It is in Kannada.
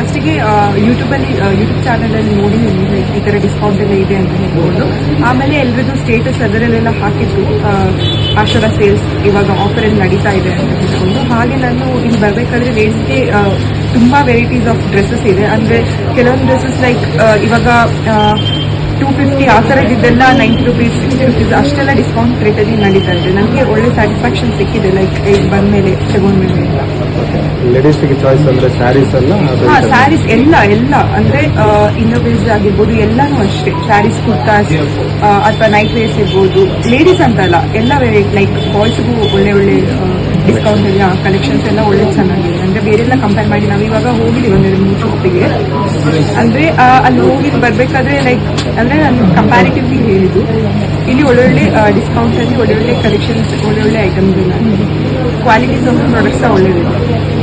ಫಸ್ಟಿಗೆ ಯೂಟ್ಯೂಬಲ್ಲಿ ಯೂಟ್ಯೂಬ್ ಚಾನಲಲ್ಲಿ ನೋಡಿ ಈ ಥರ ಡಿಸ್ಕೌಂಟ್ ಎಲ್ಲ ಇದೆ ಅಂತ ಹೇಳ್ಬೋದು. ಆಮೇಲೆ ಎಲ್ರದ್ದು ಸ್ಟೇಟಸ್ ಅದರಲ್ಲೆಲ್ಲ ಹಾಕಿದ್ರು ಆಶೋರ ಸೇಲ್ಸ್ ಇವಾಗ ಆಫರ್ ಎಲ್ಲ ನಡೀತಾ ಇದೆ ಅಂತ ಹೇಳ್ಕೊಂಡು ಹಾಗೆ ನಾನು ಇಲ್ಲಿ ಬರಬೇಕಾದ್ರೆ ಲೇಡ್ಸ್ಗೆ ತುಂಬ ವೆರೈಟೀಸ್ ಆಫ್ ಡ್ರೆಸ್ಸಸ್ ಇದೆ. ಅಂದರೆ ಕೆಲವೊಂದು ಡ್ರೆಸ್ಸಸ್ ಲೈಕ್ ಇವಾಗ ಟೂ ಫಿಫ್ಟಿ ಆ ಥರದ್ದಿದ್ದೆಲ್ಲ ನೈಂಟಿ ರುಪೀಸ್ ಸಿಕ್ಸ್ಟಿ ರುಪೀಸ್ ಅಷ್ಟೆಲ್ಲ ಡಿಸ್ಕೌಂಟ್ ರೇಟಲ್ಲಿ ನಡೀತಾ ಇದೆ. ನನಗೆ ಒಳ್ಳೆ ಸ್ಯಾಟಿಸ್ಫ್ಯಾಕ್ಷನ್ ಸಿಕ್ಕಿದೆ ಲೈಕ್ ಬಂದ ಮೇಲೆ ತಗೊಂಡ್ಮೇಲೆ ಎಲ್ಲ ಲೇಡೀಸ್ಗೆ ಚಾಯ್ಸ್ ಅಂದ್ರೆ ಸ್ಯಾರೀಸ್ ಎಲ್ಲ ಹಾ ಸ್ಯಾರೀಸ್ ಎಲ್ಲ ಎಲ್ಲ. ಅಂದ್ರೆ ಇನ್ನೋವೇಸ್ ಆಗಿರ್ಬೋದು ಎಲ್ಲಾನು ಅಷ್ಟೇ. ಸ್ಯಾರೀಸ್ ಕುರ್ತಾಸ್ ಅಥವಾ ನೈಟ್ ವೇರ್ಸ್ ಇರ್ಬೋದು. ಲೇಡೀಸ್ ಅಂತಲ್ಲ ಎಲ್ಲ ವೆರೈಟಿ ಲೈಕ್ ಬಾಯ್ಸ್ಗೂ ಒಳ್ಳೆ ಒಳ್ಳೆ ಡಿಸ್ಕೌಂಟ್ ಎಲ್ಲ ಕಲೆಕ್ಷನ್ಸ್ ಎಲ್ಲ ಒಳ್ಳೆ ಚೆನ್ನಾಗಿದೆ. ಅಂದ್ರೆ ಬೇರೆಲ್ಲ ಕಂಪೇರ್ ಮಾಡಿ ನಾವು ಇವಾಗ ಹೋಗಿದ್ದೀವಿ ಒಂದೆರಡು ಮೂರು ಶಾಪಿಗೆ ಅಂದ್ರೆ ಅಲ್ಲಿ ಹೋಗಿ ಬರ್ಬೇಕಾದ್ರೆ ಲೈಕ್ ಅಂದ್ರೆ ನಾನು ಕಂಪ್ಯಾರಿಟಿವ್ಲಿ ಹೇಳಿದ್ದು ಇಲ್ಲಿ ಒಳ್ಳೊಳ್ಳೆ ಡಿಸ್ಕೌಂಟ್ ಅಲ್ಲಿ ಒಳ್ಳೊಳ್ಳೆ ಕಲೆಕ್ಷನ್ಸ್ ಒಳ್ಳೊಳ್ಳೆ ಐಟಮ್ಸ್ ಕ್ವಾಲಿಟೀಸ್ ಆಫ್ ಪ್ರಾಡಕ್ಟ್ಸ್ ಒಳ್ಳೆದಿದೆ.